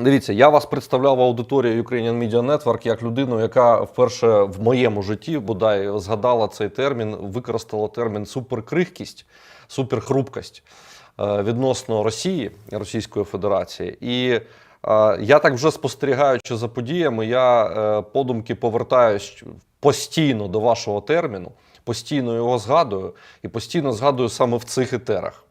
Дивіться, я вас представляв аудиторії Ukrainian Media Network як людину, яка вперше в моєму житті бодай згадала цей термін, використала термін суперкрихкість, суперхрупкость е, відносно Росії, Російської Федерації. І е, я так вже спостерігаючи за подіями, я е, подумки повертаюсь постійно до вашого терміну, постійно його згадую і постійно згадую саме в цих етерах.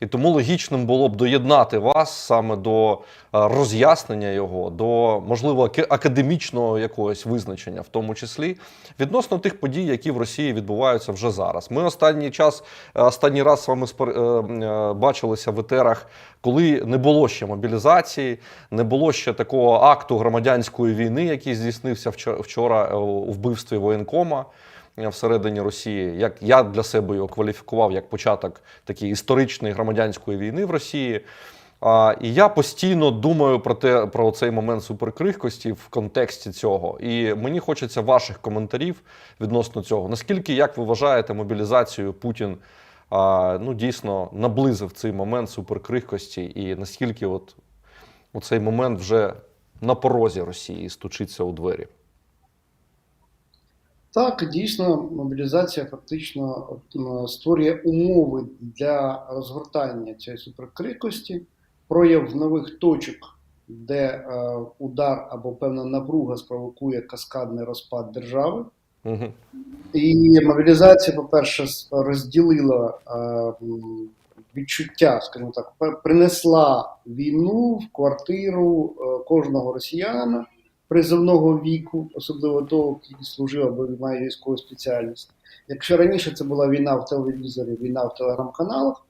І тому логічним було б доєднати вас саме до е, роз'яснення його, до можливо академічного якогось визначення, в тому числі відносно тих подій, які в Росії відбуваються вже зараз. Ми останній час, е, останній раз з вами е, бачилися в етерах, коли не було ще мобілізації, не було ще такого акту громадянської війни, який здійснився вчора- у вбивстві воєнкома всередині Росії. Як я для себе його кваліфікував як початок такої історичної громадянської війни в Росії. А, і я постійно думаю про те про цей момент суперкрихкості в контексті цього. І мені хочеться ваших коментарів відносно цього. Наскільки, як ви вважаєте, мобілізацію Путін а, ну, дійсно наблизив цей момент суперкрихкості, і наскільки от у цей момент вже на порозі Росії стучиться у двері? Так, дійсно, мобілізація фактично створює умови для розгортання цієї суперкрикості, прояв нових точок, де е, удар або певна напруга спровокує каскадний розпад держави. Угу. І мобілізація, по-перше, розділила е, відчуття, скажімо так, принесла війну в квартиру е, кожного росіянина призовного віку, особливо того, який служив або має військову спеціальність. Якщо раніше це була війна в телевізорі, війна в телеграм-каналах,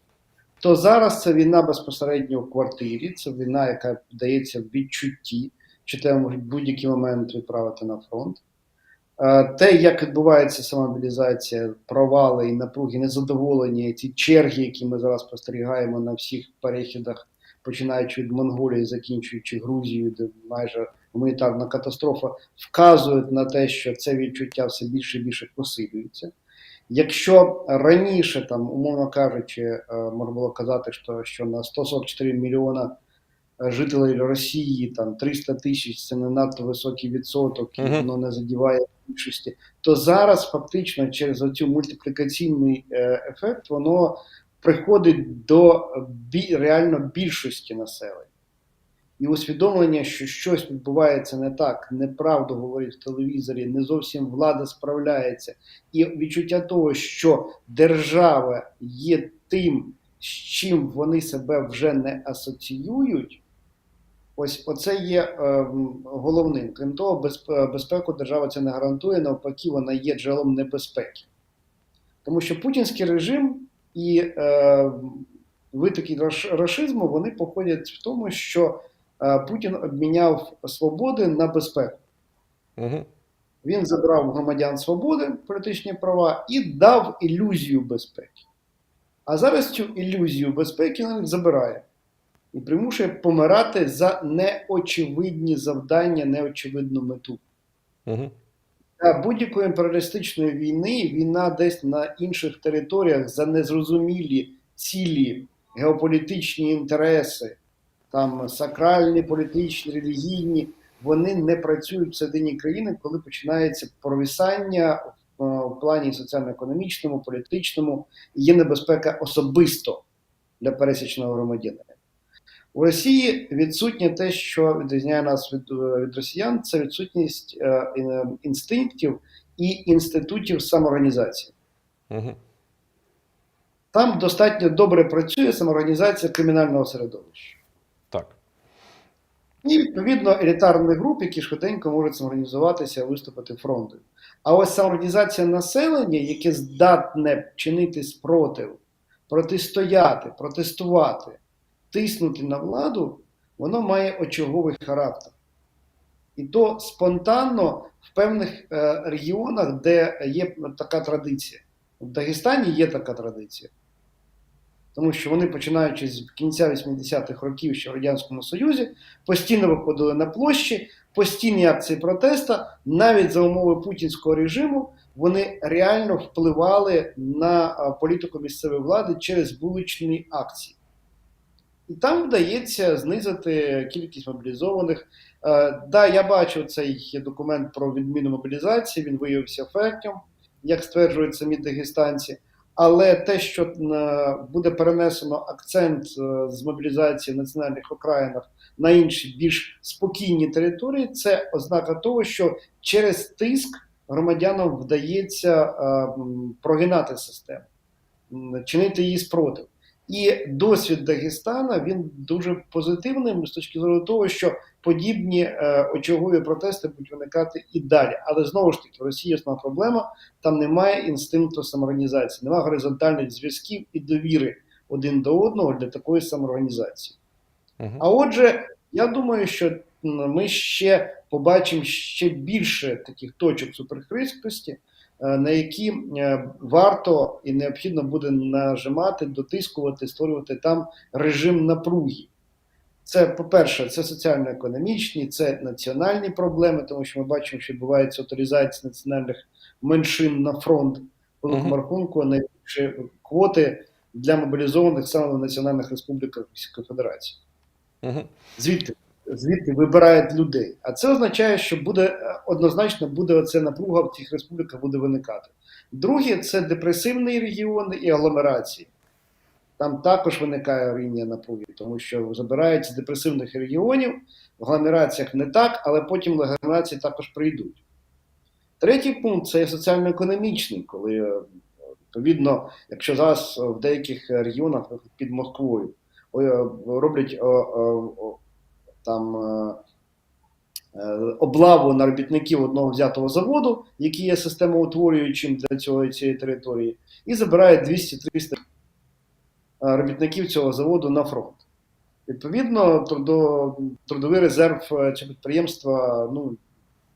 то зараз це війна безпосередньо в квартирі, це війна, яка дається в відчутті, чи тебе можуть будь-який момент відправити на фронт. Е, Те, як відбувається сама мобілізація, провали і напруги, незадоволення, ці черги, які ми зараз спостерігаємо на всіх перехідах, починаючи від Монголії, закінчуючи Грузією, де майже гуманітарна катастрофа, вказують на те, що це відчуття все більше і більше посилюється. Якщо раніше, там, умовно кажучи, е, можна було казати, що, що на 144 мільйона е, жителів Росії там 300 тисяч це не надто високий відсоток, і воно не задіває більшості, то зараз фактично через оцю мультиплікаційний е, ефект воно приходить до реально більшості населення. І усвідомлення, що щось відбувається не так, неправду говорить в телевізорі, не зовсім влада справляється, і відчуття того, що держава є тим, з чим вони себе вже не асоціюють. Ось оце є е, головним. Крім того, безп- безпеку держава це не гарантує, навпаки, вона є джерелом небезпеки. Тому що путінський режим і е, витоки рашизму вони походять в тому, що Путін обміняв свободи на безпеку. Угу. Він забрав громадян свободи, політичні права і дав ілюзію безпеки. А зараз цю ілюзію безпеки він забирає і примушує помирати за неочевидні завдання, неочевидну мету. Угу. Для будь-якої імперіалістичної війни війна десь на інших територіях за незрозумілі цілі, геополітичні інтереси, там сакральні, політичні, релігійні, вони не працюють всередині країни, коли починається провисання в, е, плані соціально-економічному, політичному, і є небезпека особисто для пересічного громадянина. У Росії відсутнє те, що відрізняє нас від, е, від росіян, це відсутність е, інстинктів і інститутів самоорганізації. Угу. Там достатньо добре працює самоорганізація кримінального середовища. І відповідно елітарних груп, які швиденько можуть самоорганізуватися, виступити фронтом. А ось самоорганізація населення, яке здатне чинити спротив, протистояти, протестувати, тиснути на владу, воно має очаговий характер. І то спонтанно в певних е, регіонах, де є така традиція. В Дагестані є така традиція. Тому що вони, починаючи з кінця 80-х років ще в Радянському Союзі, постійно виходили на площі, постійні акції протеста, навіть за умови путінського режиму, вони реально впливали на політику місцевої влади через вуличні акції. І там вдається знизити кількість мобілізованих. Е, да, я бачу цей документ про відміну мобілізації, він виявився ефектом, як стверджують самі дагестанці. Але те, що е, буде перенесено акцент е, з мобілізації в національних окраїнах на інші більш спокійні території, це ознака того, що через тиск громадянам вдається е, прогинати систему, чинити її спротив. І досвід Дагестана він дуже позитивним з точки зору того, що подібні е, очагові протести будуть виникати і далі. Але знову ж таки, в Росії основна проблема там немає інстинкту самоорганізації, немає горизонтальних зв'язків і довіри один до одного для такої самоорганізації. Мгм. А отже, я думаю, що ми ще побачимо ще більше таких точок суперхристкості, е, на які е, варто і необхідно буде нажимати, дотискувати, створювати там режим напруги. Це, по-перше, це соціально-економічні, це національні проблеми, тому що ми бачимо, що відбувається авторизація національних меншин на фронт. Великому рахунку найбільші квоти для мобілізованих саме в національних республіках Російської Федерації звідти, звідти вибирають людей. А це означає, що буде е, однозначно буде оця напруга в цих республіках буде виникати. Друге, це депресивні регіони і агломерації. Там також виникає лінія напруги, тому що забирають з депресивних регіонів, в агломераціях не так, але потім агломерації також прийдуть. Третій пункт це соціально-економічний, коли е, відповідно, якщо зараз в деяких регіонах під Москвою е, роблять там е, е, облаву на робітників одного взятого заводу, який є системоутворюючим для цього цієї території, і забирають 200-300 е, робітників цього заводу на фронт. Відповідно, трудо, трудовий резерв цього підприємства ну,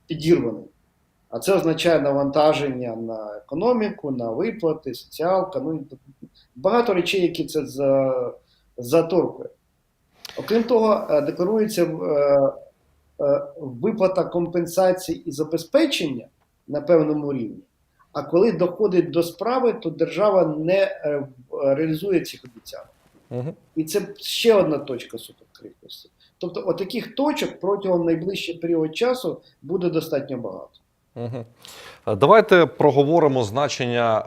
підірваний. А це означає навантаження на економіку, на виплати, соціалка, ну багато речей, які це за, заторкує. Окрім того, е, декларується е, е, виплата компенсацій і забезпечення на певному рівні. А коли доходить до справи, то держава не реалізує цих обіцянок. Мгм. І це ще одна точка суперкритності. Тобто, отаких точок протягом найближчого періоду часу буде достатньо багато. Е, Давайте проговоримо значення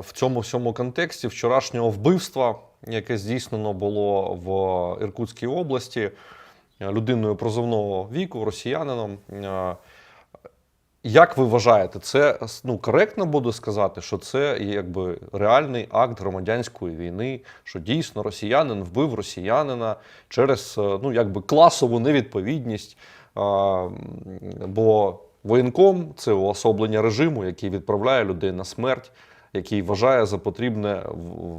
в цьому всьому контексті вчорашнього вбивства, яке здійснено було в Іркутській області е, людиною прозовного віку, росіянином. Е, Як ви вважаєте, це ну, коректно буде сказати, що це якби реальний акт громадянської війни, що дійсно росіянин вбив росіянина через е, ну, якби класову невідповідність? Бо воєнком це уособлення режиму, який відправляє людей на смерть, який вважає за потрібне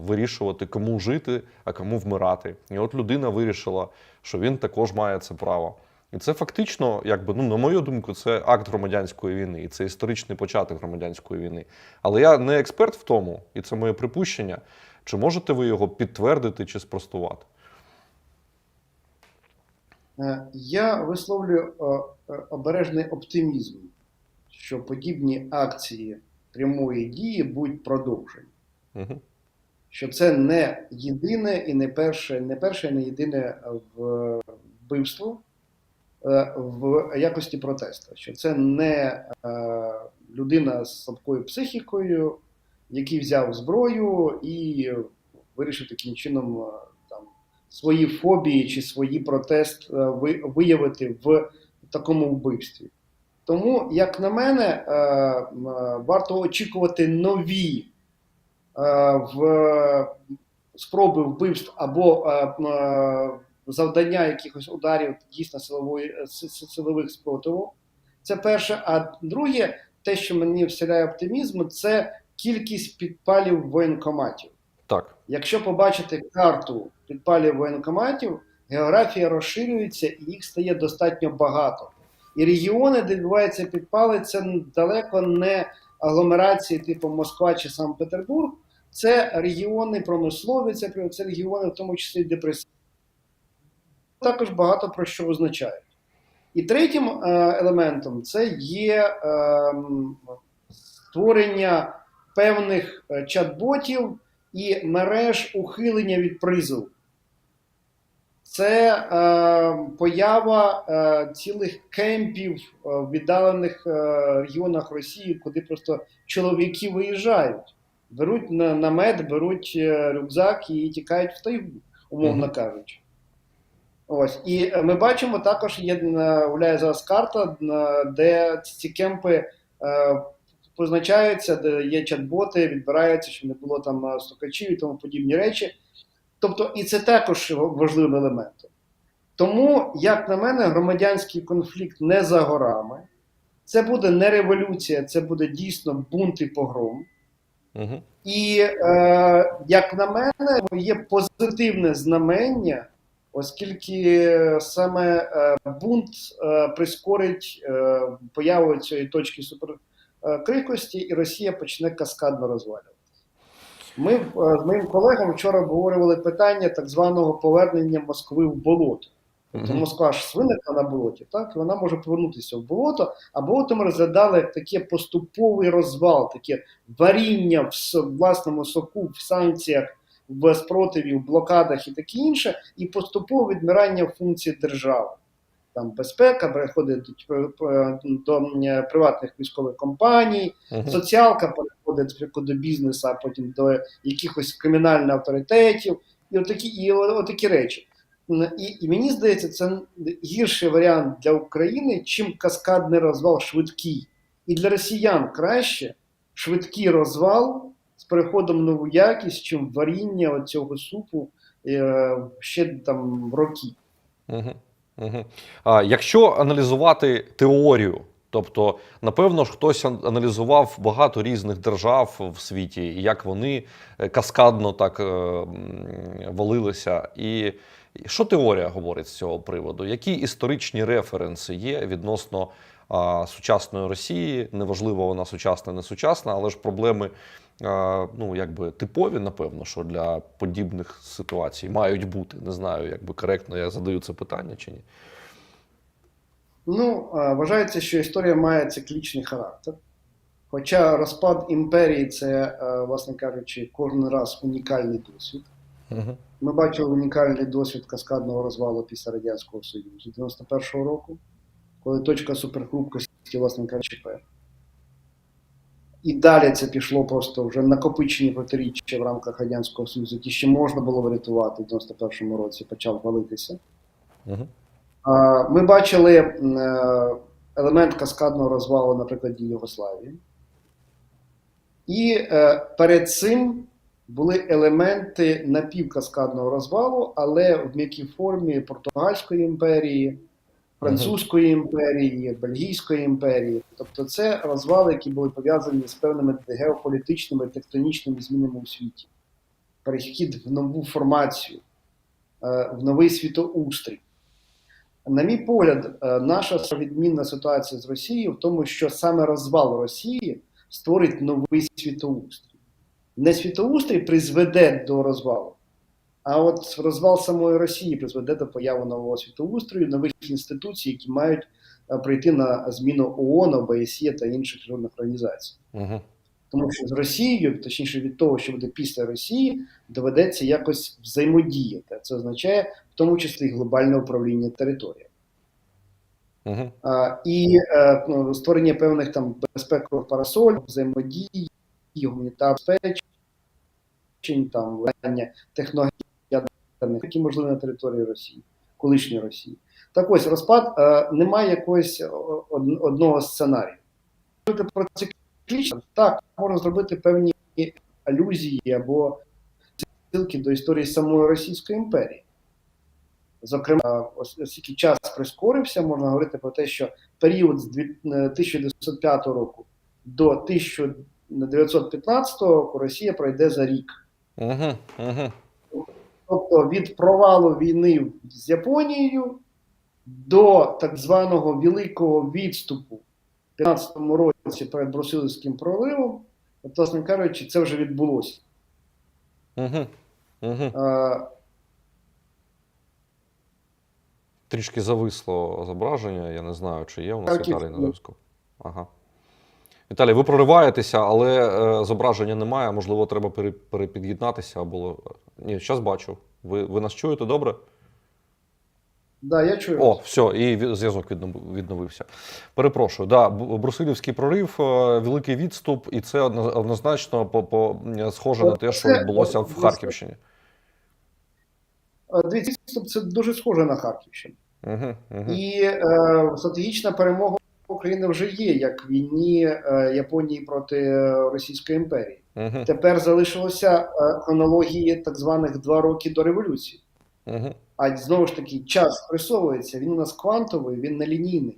вирішувати, кому жити, а кому вмирати. І от людина вирішила, що він також має це право. І це фактично, якби, ну, на мою думку, це акт громадянської війни, і це історичний початок громадянської війни. Але я не експерт в тому, і це моє припущення. Чи можете ви його підтвердити чи спростувати? Е, Я висловлюю е, е, обережний оптимізм, що подібні акції прямої дії будуть продовжені. Угу. Що це не єдине і не перше, не перше, і не єдине е, вбивство е, в якості протесту. Що це не е, людина з слабкою психікою, який взяв зброю і вирішив таким чином там свої фобії чи свої протест виявити в такому вбивстві. Тому, як на мене, е, е, варто очікувати нові е, в спроби вбивств або завдання якихось ударів дійсно силової силових спротиву. Це перше. А друге, те, що мені вселяє оптимізм, це кількість підпалів воєнкоматів. Так. Якщо побачити карту підпалів воєнкоматів, географія розширюється і їх стає достатньо багато. І регіони, де відбуваються підпали, це далеко не агломерації типу Москва чи Санкт-Петербург, це регіони промислові, це, це регіони, в тому числі депресивні. Також багато про що означають. І третім е, елементом це є ем, створення певних е, чат-ботів і мереж ухилення від призову. Це е, поява е, цілих кемпів е, в віддалених е, регіонах Росії, куди просто чоловіки виїжджають, беруть на, намет, беруть е, рюкзак і тікають в тайгу, умовно кажучи. Ось і е, ми бачимо також є гуляє зараз карта, де ці кемпи е, позначаються, де є чат-боти, відбирається, щоб не було там стукачів і тому подібні речі. Тобто, і це також важливим елементом. Тому, як на мене, громадянський конфлікт не за горами. Це буде не революція, це буде дійсно бунт і погром. Угу. І, е, як на мене, є позитивне знамення, оскільки саме е, бунт е, прискорить е, появу цієї точки суперкрихкості, і Росія почне каскадно розвалювати. Ми е, з моїм колегом вчора обговорювали питання так званого повернення Москви в болото. Тобто Москва ж виникла на болоті, так і вона може повернутися в болото. А болото ми розглядали як таке поступовий розвал, таке варіння в власному соку, в санкціях, в спротиві, в блокадах і таке інше, і поступове відмирання функцій держави. Там безпека переходить до, до приватних військових компаній, Угу. соціалка переходить до бізнесу, а потім до якихось кримінальних авторитетів, і отакі, і отакі речі. І, і мені здається, це гірший варіант для України, чим каскадний розвал швидкий. І для росіян краще швидкий розвал з переходом в нову якість, чим варіння цього супу е, ще там роки. Угу. Угу. А, якщо аналізувати теорію, тобто, напевно ж, хтось аналізував багато різних держав в світі, як вони е, каскадно так е, валилися. І що теорія говорить з цього приводу? Які історичні референси є відносно а, сучасної Росії? Неважливо, вона сучасна, не сучасна, але ж проблеми. Ну, якби типові, напевно, що для подібних ситуацій мають бути. Не знаю, якби коректно я задаю це питання чи ні. Ну, вважається, що історія має циклічний характер. Хоча розпад імперії це, власне кажучи, кожен раз унікальний досвід. Угу. Ми бачили унікальний досвід каскадного розвалу після Радянського Союзу 91-го року, коли точка суперхрупкості, власне кажучи. І далі це пішло просто вже накопичені протиріччя в рамках Радянського Союзу, які ще можна було врятувати в 91-му році, почав валитися. Угу. Ми бачили е, елемент каскадного розвалу на прикладі Югославії. І е, перед цим були елементи напівкаскадного розвалу, але в м'якій формі Португальської імперії, Французької імперії, Бельгійської імперії. Тобто це розвали, які були пов'язані з певними геополітичними тектонічними змінами у світі. Перехід в нову формацію, е, в новий світоустрій. На мій погляд, е, наша відмінна ситуація з Росією в тому, що саме розвал Росії створить новий світоустрій. Не світоустрій призведе до розвалу, а от розвал самої Росії призведе до появи нового світоустрою, нових інституцій, які мають е, прийти на зміну ООН, ОБСЄ та інших міжнародних організацій. Угу. Тому що з Росією, точніше від того, що буде після Росії, доведеться якось взаємодіяти. Це означає в тому числі глобальне управління територією. Угу. А, і е, ну, створення певних там безпекових парасоль, взаємодії, гуманітарних забезпечень, там технологій які можливі на території Росії, колишньої Росії. Так ось розпад е, немає якогось од- одного сценарію. Про циклічність, так, можна зробити певні алюзії або ссылки до історії самої Російської імперії. Зокрема, ос- оскільки час прискорився, можна говорити про те, що період з е, 1905 року до 1915 року Росія пройде за рік. Угу. Угу. Тобто від провалу війни з Японією до так званого великого відступу в 15 році перед Брусилівським проливом, от, власне кажучи, це вже відбулося. Угу. Угу. Е, Трішки зависло зображення. Я не знаю, чи є у нас Так, і- Віталій на зв'язку. Ага. Віталій, ви прориваєтеся, але е, зображення немає. Можливо, треба пере, перепід'єднатися або. Ні, зараз бачу. Ви, ви нас чуєте добре? Да, я чую. О, все, і зв'язок відновився. Перепрошую, да, Брусилівський прорив, е, великий відступ, і це однозначно по, по схоже на те, що відбулося в Харківщині. Е, Дивіться, відступ це дуже схоже на Харківщину. Угу, угу. І е, стратегічна перемога України вже є, як в війні е, Японії проти е, Російської імперії. Угу, Тепер залишилося е, хронології так званих два роки до революції. угу, А знову ж таки, час спресовується, він у нас квантовий, він нелінійний.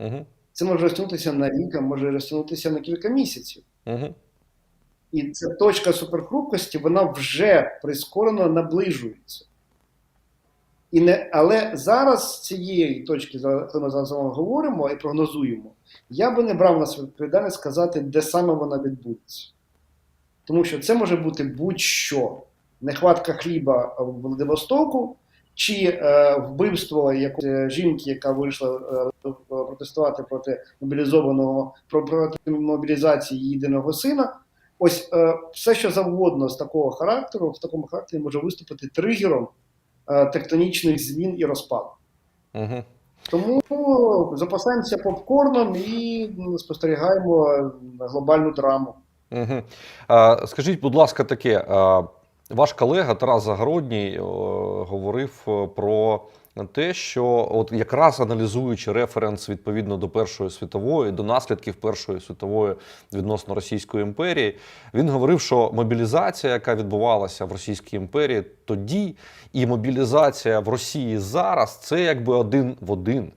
угу, Це може розтягнутися на рік, а може розтягнутися на кілька місяців. угу. І ця точка суперхрупкості, вона вже прискорено наближується. І не, але зараз з цієї точки, коли ми зараз говоримо і прогнозуємо, я би не брав на себе відповідальність сказати, де саме вона відбудеться. Тому що це може бути будь-що. Нехватка хліба в Владивостоку, чи е, вбивство якоїсь жінки, яка вийшла е, протестувати проти мобілізованого про- проти мобілізації єдиного сина. Ось е, все, що завгодно з такого характеру, в такому характері може виступити тригером е, тектонічних змін і розпаду. Угу. Тому запасаємося попкорном і спостерігаємо е, глобальну драму. Угу. А, скажіть, будь ласка, таке. А, ваш колега Тарас Загородній говорив е, про те, що от якраз аналізуючи референс відповідно до Першої світової, до наслідків Першої світової відносно Російської імперії, він говорив, що мобілізація, яка відбувалася в Російській імперії тоді, і мобілізація в Росії зараз, це якби один в один.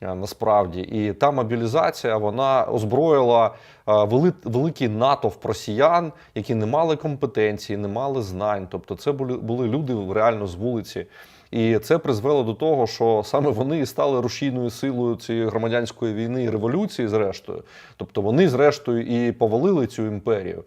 е, Насправді, і та мобілізація вона озброїла е, вели, великий натовп росіян, які не мали компетенції, не мали знань. Тобто, це були люди реально з вулиці. І це призвело до того, що саме вони і стали рушійною силою цієї громадянської війни і революції, зрештою. Тобто вони, зрештою, і повалили цю імперію.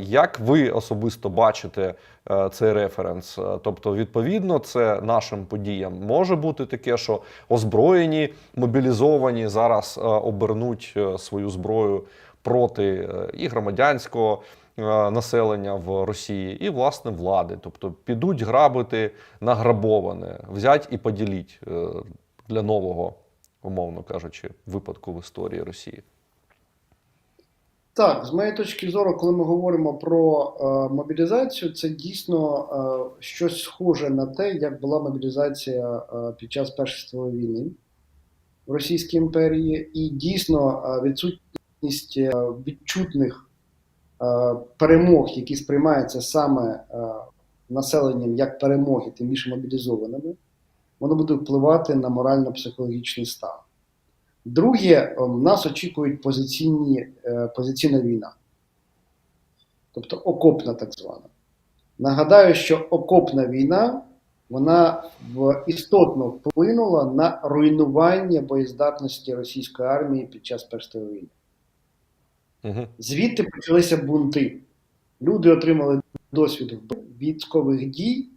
Як ви особисто бачите е, цей референс? Е, Тобто, відповідно, це нашим подіям може бути таке, що озброєні, мобілізовані зараз е, обернуть свою зброю проти і громадянського населення в Росії, і власне влади. Тобто підуть грабити награбоване, взять і поділіть е, для нового, умовно кажучи, випадку в історії Росії. Так, з моєї точки зору, коли ми говоримо про е, мобілізацію, це дійсно е, щось схоже на те, як була мобілізація е, під час Першої світової війни в Російській імперії, і дійсно е, відсутність е, відчутних е, перемог, які сприймаються саме е, населенням як перемоги, тим більше мобілізованими, воно буде впливати на морально-психологічний стан. Друге, е, нас очікують позиційні, е, позиційна війна, тобто окопна так звана. Нагадаю, що окопна війна вона істотно вплинула на руйнування боєздатності російської армії під час Першої війни. Звідти почалися бунти. Люди отримали досвід військових дій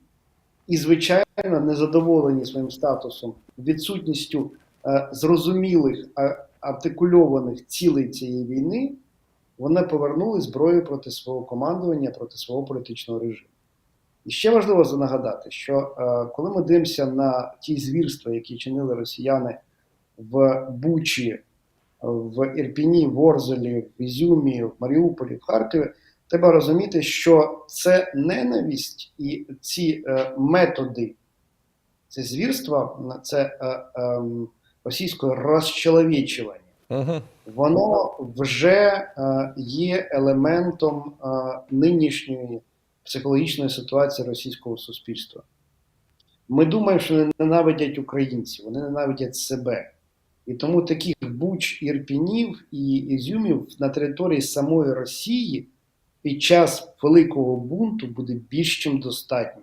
і, звичайно, незадоволені своїм статусом, відсутністю е, зрозумілих артикульованих цілей цієї війни, вони повернули зброю проти свого командування, проти свого політичного режиму. І ще важливо нагадати, що е, коли ми дивимося на ті звірства, які чинили росіяни в Бучі, в Ірпіні, в Орзелі, в Ізюмі, в Маріуполі, в Харкові, треба розуміти, що це ненависть і ці е, методи, це звірства, це е, е, російське розчеловічування, Угу. воно вже е, є елементом е, нинішньої психологічної ситуації російського суспільства. Ми думаємо, що вони ненавидять українців, вони ненавидять себе. І тому таких буч, ірпінів і ізюмів на території самої Росії під час великого бунту буде більш чим достатньо.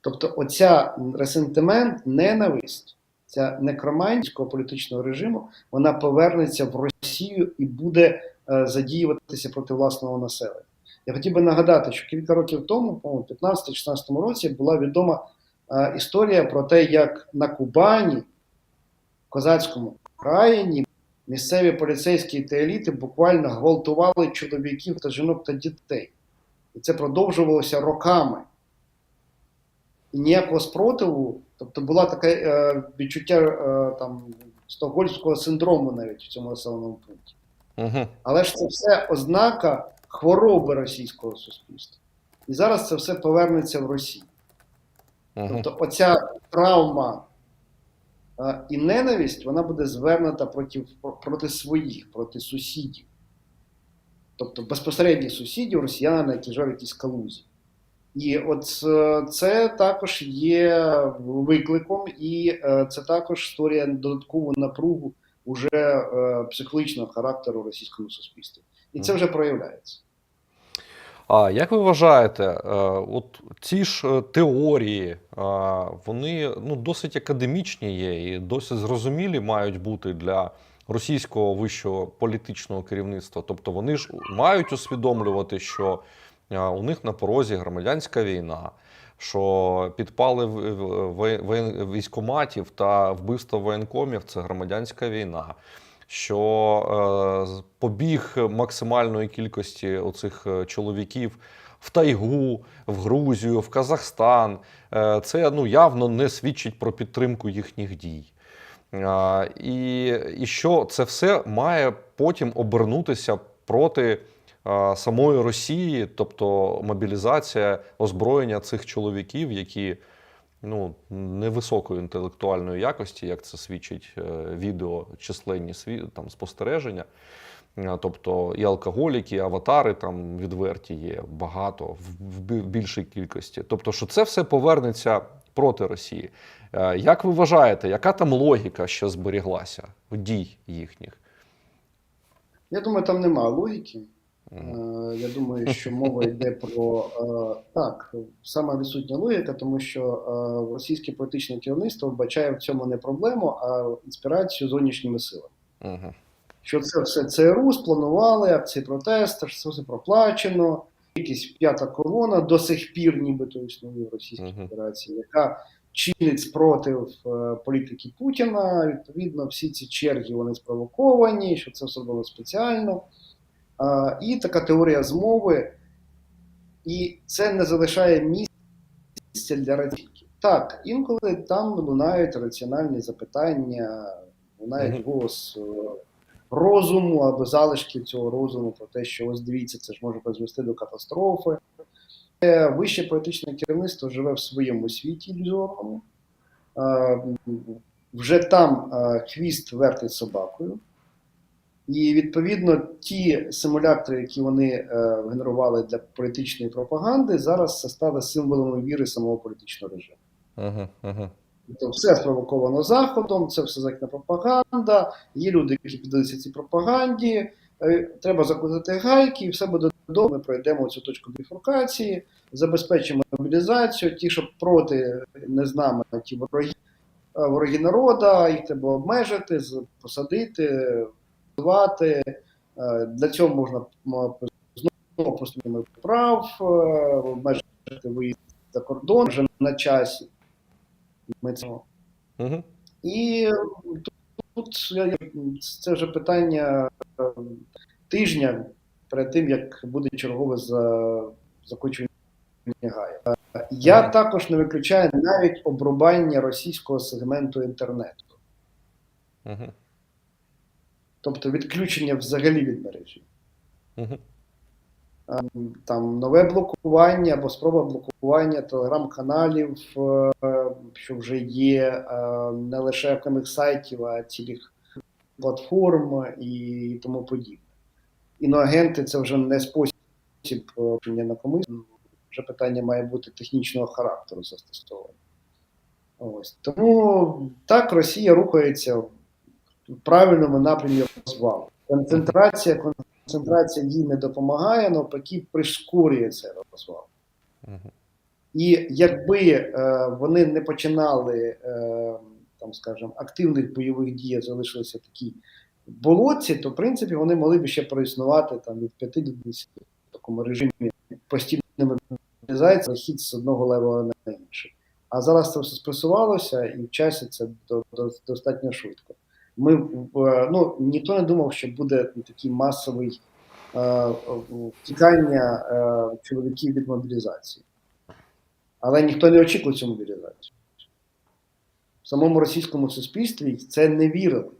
Тобто, оця ресентимент, ненависть, ця некроманського політичного режиму, вона повернеться в Росію і буде е, задіюватися проти власного населення. Я хотів би нагадати, що кілька років тому, в 15-16 році, була відома е, історія про те, як на Кубані, козацькому країні, місцеві поліцейські та еліти буквально гвалтували чоловіків та жінок та дітей. І це продовжувалося роками. І ніякого спротиву Тобто була таке е, відчуття е, там стокгольмського синдрому навіть в цьому населеному пункті. Угу. Але ж це все ознака хвороби російського суспільства. І зараз це все повернеться в Росію. Угу. Тобто, оця травма і ненависть вона буде звернута проти, проти своїх, проти сусідів. Тобто безпосередніх сусідів, росіян, які живуть в якійсь калузі. І от е, це також є викликом, і е, це також створює додаткову напругу уже е, психологічного характеру російському суспільстві. І це вже проявляється. А як ви вважаєте, е, от ці ж е, теорії, е, вони ну, досить академічні є і досить зрозумілі мають бути для російського вищого політичного керівництва. Тобто вони ж мають усвідомлювати, що у них на порозі громадянська війна, що підпали військоматів та вбивство воєнкомів це громадянська війна що е, побіг максимальної кількості оцих е, чоловіків в Тайгу, в Грузію, в Казахстан. Е, це ну, явно не свідчить про підтримку їхніх дій. І, і що це все має потім обернутися проти самої Росії, тобто мобілізація озброєння цих чоловіків, які ну, невисокої інтелектуальної якості, як це свідчить е, відео, численні там, спостереження. Е, Тобто і алкоголіки, і аватари там відверті є багато в, більшій кількості. Тобто, що це все повернеться проти Росії. Е, Як ви вважаєте, яка там логіка ще зберіглася дій їхніх? Я думаю, там немає логіки. Е, Я думаю, що мова йде про е, так, саме відсутня логіка, тому що е, російське політичне керівництво вбачає в цьому не проблему, а інспірацію зовнішніми силами. Що це все ЦРУ спланували, акції протесту, що це все проплачено. Якась п'ята колона до сих пір, нібито існує в Російській. Федерації, яка чинить спротив політики Путіна. Відповідно, всі ці черги вони спровоковані, що це все було спеціально. І така теорія змови, і це не залишає місця для раційки. Так, інколи там лунають раціональні запитання, лунають голос е, розуму або залишки цього розуму про те, що ось дивіться, це ж може призвести до катастрофи. Е, Вище політичне керівництво живе в своєму світі ілюзорному. Е, Вже там хвіст вертить собакою. І відповідно ті симулятори, які вони е, генерували для політичної пропаганди, зараз стали символами віри самого політичного режиму. Мгм. Мгм. Тобто все спровоковано Заходом, це все західна пропаганда. Є люди, які піддаються цій пропаганді. Е, Треба закрутити гайки, і все буде добре. Ми пройдемо цю точку біфуркації, забезпечимо мобілізацію. Ті, що проти не з нами, ті вороги, е, вороги народа, їх треба обмежити, посадити, звати. Е, Для цього можна знову постійно прав, е, обмежити виїзд за кордон вже на часі. Ми цього. Мгм. І тут, це вже питання е, тижня перед тим, як буде чергове за закочування Гая. Е, Я Ага. також не виключаю навіть обрубання російського сегменту інтернету, Мгм. Тобто відключення взагалі від мережі. Мгм. Там нове блокування або спроба блокування телеграм-каналів, е, що вже є е, не лише окремих сайтів, а цілих платформ і тому подібне. Іноагенти це вже не спосіб е, на комусь, вже питання має бути технічного характеру застосовування. Ось. Тому так Росія рухається в правильному напрямі розвалу. Концентрація, концентрація дій не допомагає, навпаки, прискорює цей розвал. І якби е, вони не починали е, там, скажімо, активних бойових дій, залишилися такі болотці, то в принципі вони могли б ще проіснувати там від 5 до 10 в такому режимі постійної мобілізації, хід з одного левела на інший. А зараз це все спресувалося, і в часі це до, до, достатньо швидко. Ми е, ну ніхто не думав, що буде такий масовий е, втікання е, чоловіків від мобілізації. Але ніхто не очікував цю мобілізацію. в самому російському суспільстві це не вірили.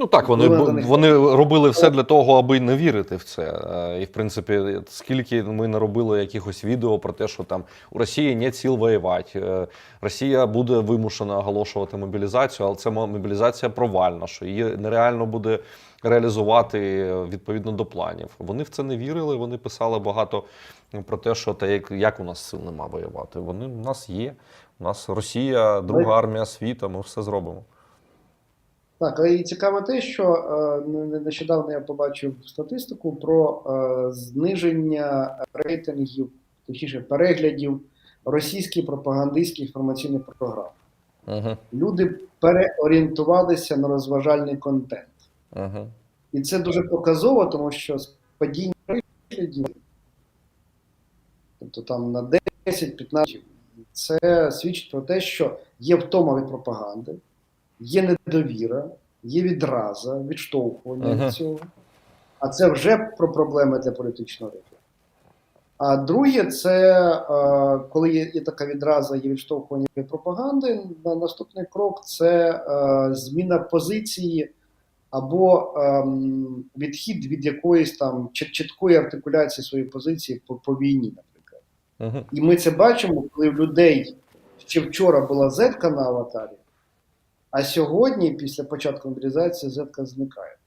Ну так, вони, вони робили все для того, аби не вірити в це. Е, І в принципі, скільки ми не робили якихось відео про те, що там у Росії нет сил воювати, е, Росія буде вимушена оголошувати мобілізацію, але це мобілізація провальна, що її нереально буде реалізувати відповідно до планів. Вони в це не вірили. Вони писали багато про те, що та як, як у нас сил нема воювати. Вони у нас є. У нас Росія, друга армія світу. Ми все зробимо. Так, але і цікаво те, що е, не- не- нещодавно я побачив статистику про е, зниження рейтингів, точніше переглядів російських пропагандистських інформаційних програм. Угу. Люди переорієнтувалися на розважальний контент. Угу. І це дуже показово, тому що падіння переглядів, тобто там на 10-15, це свідчить про те, що є втома від пропаганди, є недовіра, є відраза, відштовхування Ага. цього. А це вже про проблеми для політичного руху. А друге, це е, коли є, є така відраза, є відштовхування від пропаганди. На наступний крок це е, зміна позиції або ем, відхід від якоїсь там чіткої артикуляції своєї позиції по, по війні, наприклад. Угу. І ми це бачимо, коли в людей ще вчора була зетка на аватарі, а сьогодні, після початку мобілізації, зетка зникає.